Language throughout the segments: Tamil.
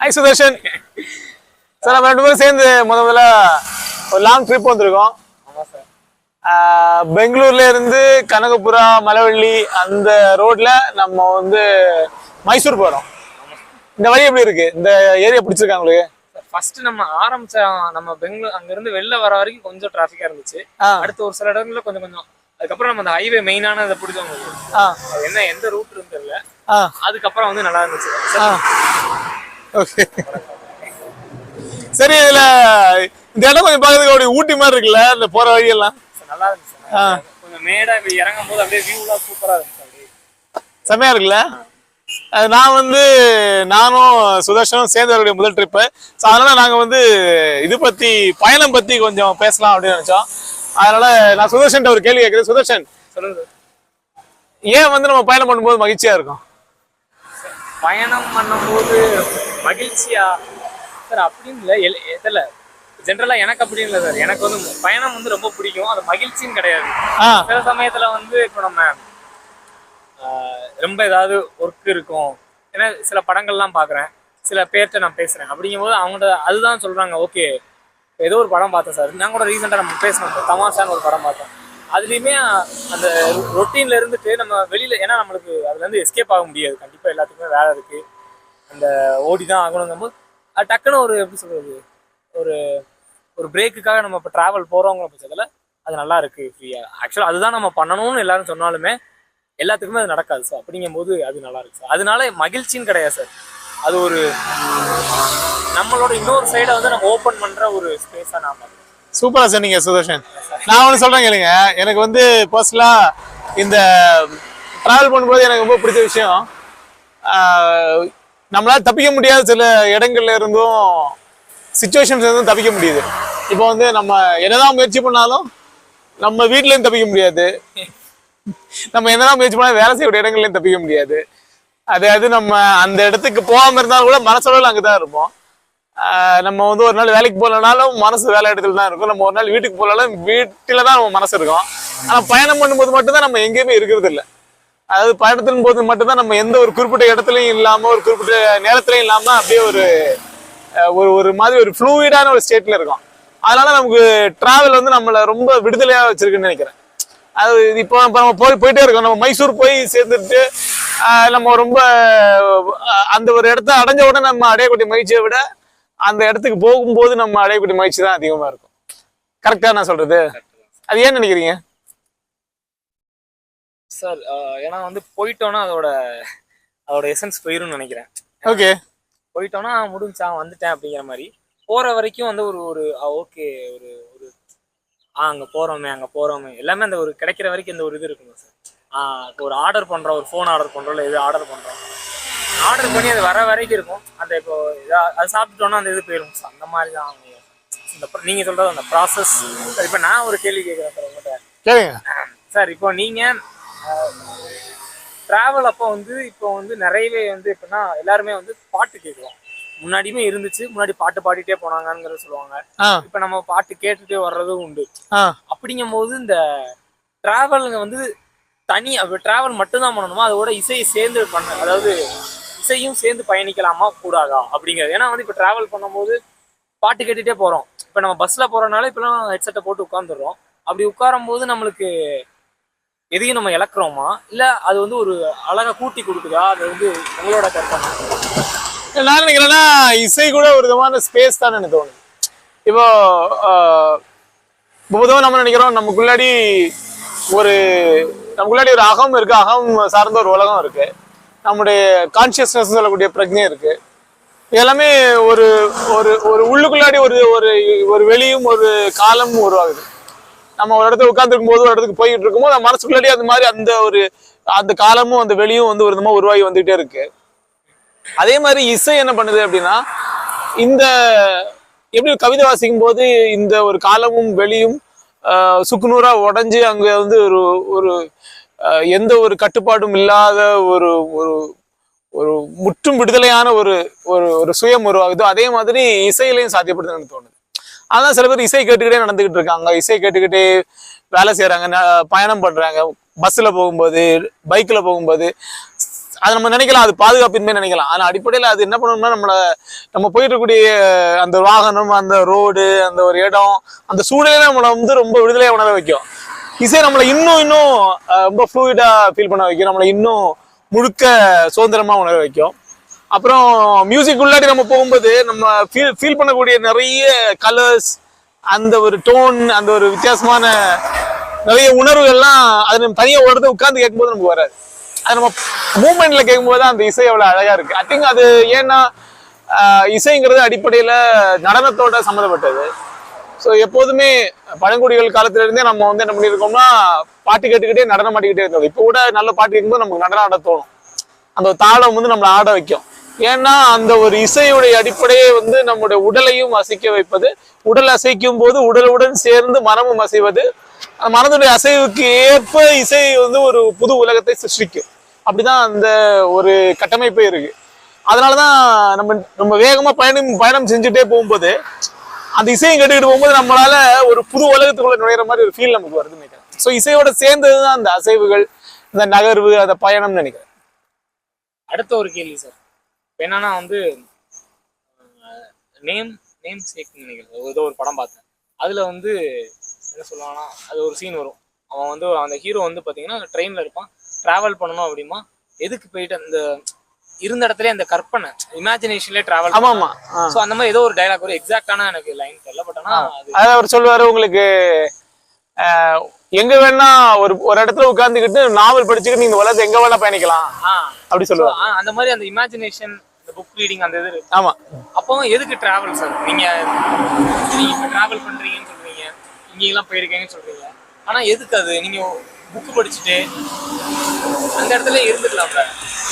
ஹாய் சுதர்ஷன் சார் நம்ம ரெண்டு பேரும் சேர்ந்து முத முதல்ல ஒரு லாங் ட்ரிப் வந்திருக்கோம். ஆமா சார் ஆஹ் பெங்களூர்ல இருந்து கனகபுரா மலவள்ளி அந்த ரோட்ல நம்ம வந்து மைசூர் போறோம். இந்த வழி எப்படி இருக்கு? இந்த ஏரியா பிடிச்சிருக்கா உங்களுக்கு? ஃபர்ஸ்ட் நம்ம ஆரம்பிச்ச நம்ம பெங்களூர் அங்க இருந்து வெளில வர வரைக்கும் கொஞ்சம் டிராஃபிக்கா இருந்துச்சு. அடுத்து ஒரு சில இடங்கள்ல கொஞ்சம் கொஞ்சம். அதுக்கப்புறம் நம்ம அந்த ஹைவே மெயினான இதை பிடிச்சவங்க. என்ன எந்த ரூட் இருந்து தெரியல. அதுக்கப்புறம் வந்து நல்லா இருந்துச்சு. ஓகே சரி இதுல இந்த இடம் கொஞ்சம் பார்க்கறதுக்கு அப்படி ஊட்டி மாதிரி இருக்குல்ல இந்த போற வழியெல்லாம்? நல்லா இருந்துச்சு. கொஞ்சம் மேடா இப்படி இறங்கும் போது அப்படியே வியூலாம் சூப்பரா இருந்துச்சு அப்படியே. செம்மையா இருக்குல்ல? நான் வந்து நானும் சுதர்ஷனும் சேர்ந்து வரக்கூடிய முதல் ட்ரிப்பு ஸோ அதனால நாங்க வந்து இது பத்தி பயணம் பத்தி கொஞ்சம் பேசலாம் அப்படின்னு நினைச்சோம். அதனால நான் சுதர்ஷன் ஒரு கேள்வி கேட்கிறேன். சுதர்ஷன் சொல்லுங்க. ஏன் வந்து நம்ம பயணம் பண்ணும்போது மகிழ்ச்சியா இருக்கும்? பயணம் பண்ணும்போது மகிழ்ச்சியா? சார் அப்படின்னு இல்லை. எல் எதில் ஜென்ரலாக எனக்கு அப்படின்னு இல்லை சார். எனக்கு வந்து பயணம் வந்து ரொம்ப பிடிக்கும். அது மகிழ்ச்சின்னு கிடையாது. சில சமயத்துல வந்து இப்போ நம்ம ரொம்ப ஏதாவது ஒர்க் இருக்கும். ஏன்னா சில படங்கள்லாம் பார்க்குறேன் சில பேர்கிட்ட நான் பேசுறேன். அப்படிங்கும்போது அவங்கள்ட்ட அதுதான் சொல்றாங்க. ஓகே ஏதோ ஒரு படம் பார்த்தேன் சார். நான் கூட ரீசெண்டாக நம்ம பேசணும் தமாஷான்னு ஒரு படம் பார்த்தோம் அதுலேயுமே அந்த ரொட்டீன்ல இருந்துட்டு நம்ம வெளியில ஏன்னா நம்மளுக்கு அதுல இருந்து எஸ்கேப் ஆக முடியாது. கண்டிப்பா எல்லாத்துக்குமே வேலை இருக்கு. அந்த ஓடி தான் ஆகணுங்கும் போது அது டக்குன்னு ஒரு எப்படி சொல்றது ஒரு ஒரு பிரேக்குக்காக நம்ம இப்போ ட்ராவல் போகிறோங்கிற பட்சத்தில் அது நல்லா இருக்கு ஃப்ரீயாக ஆக்சுவலாக அதுதான் நம்ம பண்ணணும்னு எல்லாரும் சொன்னாலுமே எல்லாத்துக்குமே அது நடக்காது சார் அப்படிங்கும்போது அது நல்லா இருக்கு சார் அதனால மகிழ்ச்சின்னு கிடையாது சார் அது ஒரு நம்மளோட இன்னொரு சைடை வந்து நம்ம ஓப்பன் பண்ணுற ஒரு ஸ்பேஸாக நான் பார்க்குறேன் சூப்பரா சொன்னீங்க சுதர்ஷன். நான் ஒன்று சொல்றேன் கேளுங்க. எனக்கு வந்து பர்சனலா இந்த டிராவல் பண்ணும்போது எனக்கு ரொம்ப பிடிச்ச விஷயம் நம்மளால் தப்பிக்க முடியாத சில இடங்கள்ல இருந்தும் சுச்சுவேஷன்ஸ் இருந்தும் தப்பிக்க முடியுது. இப்போ வந்து நம்ம என்னதான் முயற்சி பண்ணாலும் நம்ம வீட்லேயும் தப்பிக்க முடியாது. நம்ம என்னதான் முயற்சி பண்ணாலும் வேலை செய்யக்கூடிய இடங்கள்ல தப்பிக்க முடியாது. அதாவது நம்ம அந்த இடத்துக்கு போகாம இருந்தாலும் கூட மனசளவில் அங்கதான் இருப்போம். நம்ம வந்து ஒரு நாள் வேலைக்கு போகலனாலும் மனசு வேலை இடத்துல தான் இருக்கும். நம்ம ஒரு நாள் வீட்டுக்கு போகலனாலும் வீட்டில தான் நம்ம மனசு இருக்கும். ஆனால் பயணம் பண்ணும்போது மட்டும்தான் நம்ம எங்கேயுமே இருக்கிறது இல்லை. அதாவது பயணத்தின் போது மட்டும்தான் நம்ம எந்த ஒரு குறிப்பிட்ட இடத்துலயும் இல்லாம ஒரு குறிப்பிட்ட நேரத்துலயும் இல்லாம அப்படியே ஒரு ஒரு ஒரு மாதிரி ஒரு ஃப்ளூயிடான ஒரு ஸ்டேட்ல இருக்கும். அதனால நமக்கு டிராவல் வந்து நம்மளை ரொம்ப விடுதலையா வச்சிருக்குன்னு நினைக்கிறேன். அது இப்போ இப்போ நம்ம போய் போயிட்டே இருக்கோம். நம்ம மைசூர் போய் சேர்ந்துட்டு நம்ம ரொம்ப அந்த ஒரு இடத்த அடைஞ்ச உடனே நம்ம அடையக்கூடிய மகிழ்ச்சியை விட அந்த இடத்துக்கு போகும்போது நம்ம அடையக்கூடிய மகிழ்ச்சி தான் அதிகமா இருக்கும். கரெக்டா நான் சொல்றது? அது ஏன் நினைக்கிறீங்க? சார் ஏன்னா வந்து போயிட்டோன்னா அதோட அதோட எசன்ஸ் போயிரும்னு நினைக்கிறேன். ஓகே போயிட்டோன்னா முடிஞ்சா வந்துட்டேன் அப்படிங்கிற மாதிரி. போற வரைக்கும் வந்து ஒரு ஒரு ஓகே ஒரு ஒரு ஆ அங்க போறோமே அங்க போறோமே. எல்லாமே அந்த ஒரு கிடைக்கிற வரைக்கும் இந்த ஒரு இது இருக்குங்க சார் ஆ ஒரு ஆர்டர் பண்றோம் ஒரு ஃபோன் ஆர்டர் பண்றோம் இல்லை எது ஆர்டர் பண்றோம். ஆர்டர் பண்ணி அது வர வரைக்கும் இருக்கும். அந்த இப்போ அது சாப்பிட்டுட்டோன்னா அந்த இது போயிடும் சார் அந்த மாதிரி தான் இந்த நீங்க சொல்றது அந்த ப்ராசஸ் இப்போ நான் ஒரு கேள்வி கேட்குறேன் சார் உங்கள்கிட்ட சார் இப்போ நீங்க டிராவல் அப்போ வந்து இப்போ வந்து நிறையவே வந்து எப்படின்னா எல்லாருமே வந்து பாட்டு கேட்குறோம் முன்னாடியுமே இருந்துச்சு முன்னாடி பாட்டு பாடிட்டே போனாங்கங்கிறத சொல்லுவாங்க. இப்போ நம்ம பாட்டு கேட்டுட்டே வர்றதும் உண்டு. ஆ. அப்படிங்கும்போது இந்த டிராவலுங்க வந்து தனி டிராவல் மட்டும்தான் பண்ணணுமா? அதோட இசையை சேர்ந்து பண்ண அதாவது இசையும் சேர்ந்து பயணிக்கலாமா? கூடாதா? அப்படிங்கிறது. ஏன்னா வந்து இப்போ டிராவல் பண்ணும்போது பாட்டு கேட்டுட்டே போறோம். இப்போ நம்ம பஸ்ல போறதுனால இப்பெல்லாம் ஹெட்செட்டை போட்டு உட்காந்துடுறோம் அப்படி உட்காரும் போது நம்மளுக்கு எதையும் நம்ம இழக்கிறோமா? இல்லை அது வந்து ஒரு அழகாக கூட்டி கொடுக்குதா? அது வந்து உங்களோட கற்பனை நான் நினைக்கிறேன்னா இசை கூட ஒரு விதமான ஸ்பேஸ் தான் எனக்கு தோணுது. இப்போ பொதுவாக நம்ம நினைக்கிறோம் நமக்குள்ளாடி ஒரு நமக்குள்ளாடி ஒரு அகம் இருக்கு. அகம் சார்ந்த ஒரு உலகம் இருக்கு. நம்முடைய கான்சியஸ்னஸ் சொல்லக்கூடிய பிரஜை இருக்கு. இது எல்லாமே ஒரு ஒரு ஒரு உள்ளுக்குள்ளாடி ஒரு ஒரு ஒரு வெளியும் ஒரு காலமும் உருவாகுது. நம்ம ஒரு இடத்துல உட்காந்துருக்கும் போது ஒரு இடத்துக்கு போயிட்டு இருக்கும்போது நம்ம மனசுக்குள்ளாடி அந்த மாதிரி அந்த ஒரு அந்த காலமும் அந்த வெளியும் வந்து ஒரு விதமா உருவாகி வந்துகிட்டே இருக்கு. அதே மாதிரி இசை என்ன பண்ணுது அப்படின்னா இந்த எப்படி கவிதை வாசிக்கும் போது இந்த ஒரு காலமும் வெளியும் சுக்குநூறா உடைஞ்சு அங்க வந்து ஒரு ஒரு எந்த ஒரு கட்டுப்பாடும் இல்லாத ஒரு ஒரு ஒரு முற்றும் விடுதலையான ஒரு ஒரு ஒரு சுயம் உருவாகுதோ அதே மாதிரி இசையிலையும் சாத்தியப்படுதுன்னு தோணுது. அதான் சில பேர் இசை கேட்டுக்கிட்டே நடந்துகிட்டு இருக்காங்க. இசை கேட்டுக்கிட்டே வேலை செய்யறாங்க ந- பயணம் பண்றாங்க. பஸ்ல போகும்போது பைக்ல போகும்போது அது நம்ம நினைக்கலாம். அது பாதுகாப்பின்மை நினைக்கலாம். ஆனால் அடிப்படையில் அது என்ன பண்ணணும்னா நம்மளை நம்ம போயிட்டு இருக்கக்கூடிய அந்த வாகனம் அந்த ரோடு அந்த ஒரு இடம் அந்த சூழலே நம்மளை வந்து ரொம்ப விடுதலையாக உணர வைக்கும். இசை நம்மளை இன்னும் இன்னும் ரொம்ப ஃப்ளூயிடாக ஃபீல் பண்ண வைக்கும். நம்மளை இன்னும் முழுக்க சுதந்திரமாக உணர வைக்கும். அப்புறம் மியூசிக் உள்ளாடி நம்ம போகும்போது நம்ம ஃபீல் ஃபீல் பண்ணக்கூடிய நிறைய கலர்ஸ் அந்த ஒரு டோன் அந்த ஒரு வித்தியாசமான நிறைய உணர்வுகள்லாம் அது நம்ம தனியாக ஒரு இடத்துல கேட்கும்போது நமக்கு வராது. அது நம்ம மூமெண்ட்ல கேட்கும்போது தான் அந்த இசை அவ்வளோ அழகா இருக்கு. ஐ திங்க் அது ஏன்னா இசைங்கிறது அடிப்படையில் நடனத்தோட சம்மந்தப்பட்டது. ஸோ எப்போதுமே பழங்குடிகள் காலத்துல இருந்தே நம்ம வந்து என்ன பண்ணியிருக்கோம்னா பாட்டு கேட்டுக்கிட்டே நடனம் ஆடிக்கிட்டே இருந்தோம். இப்போ கூட நல்ல பாட்டு கேட்கும்போது நமக்கு நடனம் ஆட தோணும். அந்த ஒரு தாளம் வந்து நம்மளை ஆட வைக்கும். ஏன்னா அந்த ஒரு இசையுடைய அடிப்படையே வந்து நம்முடைய உடலையும் அசைக்க வைப்பது. உடல் அசைக்கும் போது உடலுடன் சேர்ந்து மனமும் அசைவது. மனதுடைய அசைவுக்கு ஏற்ப இசை வந்து ஒரு புது உலகத்தை சிருஷ்டிக்கும். அப்படிதான் அந்த ஒரு கட்டமைப்பே இருக்கு. அதனாலதான் நம்ம நம்ம வேகமா பயணம் பயணம் செஞ்சுட்டே போகும்போது அந்த இசையை கேட்டுக்கிட்டு போகும்போது நம்மளால ஒரு புது உலகத்துக்குள்ள நுழையிற மாதிரி ஒரு ஃபீல் நமக்கு வருதுன்னு நினைக்கிறேன். ஸோ இசையோட சேர்ந்ததுதான் அந்த அசைவுகள் இந்த நகர்வு அந்த பயணம்னு நினைக்கிறேன். அடுத்த ஒரு கேள்வி சார். இப்போ என்னன்னா வந்து நேம் நேம் சேக்னு நினைக்கிறேன். ஏதோ ஒரு படம் பார்த்தேன். அதுல வந்து என்ன சொல்லுவாங்கன்னா அது ஒரு சீன் வரும். அவன் வந்து அந்த ஹீரோ வந்து பாத்தீங்கன்னா ட்ரெயின்ல இருப்பான். டிராவல் பண்ணணும் அப்படிமா. எதுக்கு போயிட்டு அந்த இருந்த இடத்துல அந்த கற்பனை இமேஜினேஷன்லேயே டிராவல் ஆமா. ஸோ அந்த மாதிரி ஏதோ ஒரு டைலாக் ஒரு எக்ஸாக்டான எனக்கு லைன் தெரியல பட் ஆனா அதாவது அவர் சொல்லுவாரு உங்களுக்கு எங்க வேணா ஒரு ஒரு இடத்துல உட்கார்ந்துக்கிட்டு நாவல் படிச்சுக்கிட்டு நீங்க உலகத்தை எங்க வேணா பயணிக்கலாம். அப்படி சொல்லுவாங்க அந்த மாதிரி அந்த இமேஜினேஷன் புக் ரீடிங் அந்த இது. ஆமா. அப்போ எதுக்கு டிராவல் சார் நீங்க நீங்க இப்போ டிராவல் பண்றீங்கன்னு சொல்றீங்க. இங்கெல்லாம் போயிருக்கீங்கன்னு சொல்றீங்க. ஆனா எதுக்கு அது? நீங்க புக் படிச்சுட்டு அந்த இடத்துல இருந்துக்கலாம்ல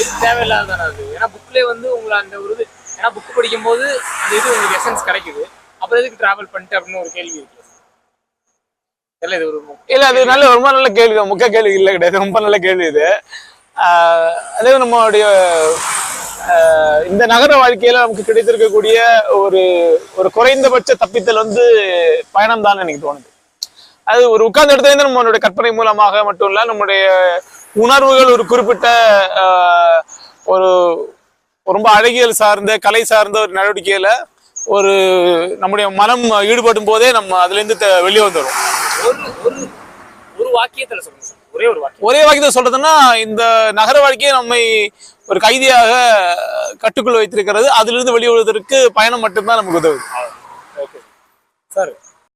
இது தேவையில்லாத தானே அது? ஏன்னா புக்லேயே வந்து உங்களை அந்த ஒரு இது ஏன்னா புக் படிக்கும்போது அந்த இது உங்களுக்கு எசன்ஸ் கிடைக்குது. அப்புறம் எதுக்கு டிராவல் பண்ணிட்டு அப்படின்னு ஒரு கேள்வி இருக்கு. தெரியல இது ஒரு இல்ல அது நல்ல ரொம்ப நல்ல கேள்வி முக்கிய கேள்வி இல்லை கிடையாது. ரொம்ப நல்ல கேள்வி இது. அதே நம்மளுடைய இந்த நகர வாழ்க்கையில நமக்கு கிடைத்திருக்கக்கூடிய ஒரு ஒரு குறைந்தபட்ச தப்பித்தல் வந்து பயணம் தான் எனக்கு தோணுது. அது ஒரு உட்கார்ந்த இடத்துல நம்மளுடைய கற்பனை மூலமாக மட்டும் இல்ல நம்முடைய உணர்வுகள் ஒரு குறிப்பிட்ட ஒரு ரொம்ப அழகியல் சார்ந்த கலை சார்ந்த ஒரு நடவடிக்கையில ஒரு நம்முடைய மனம் ஈடுபடும் போதே நம்ம அதுல இருந்து வெளியே வந்துடும் ஒரு வாக்கியத்துல சொல்லுங்க ஒரே ஒரு வாக்கியம். ஒரே வாக்கியத்தை சொல்றதுன்னா இந்த நகர வாழ்க்கையை நம்மை ஒரு கைதியாக கட்டுக்குள் வைத்திருக்கிறது. அதிலிருந்து வெளியே வருவதற்கு பயணம் மட்டும்தான் நமக்கு உதவுது. ஓகே. சார்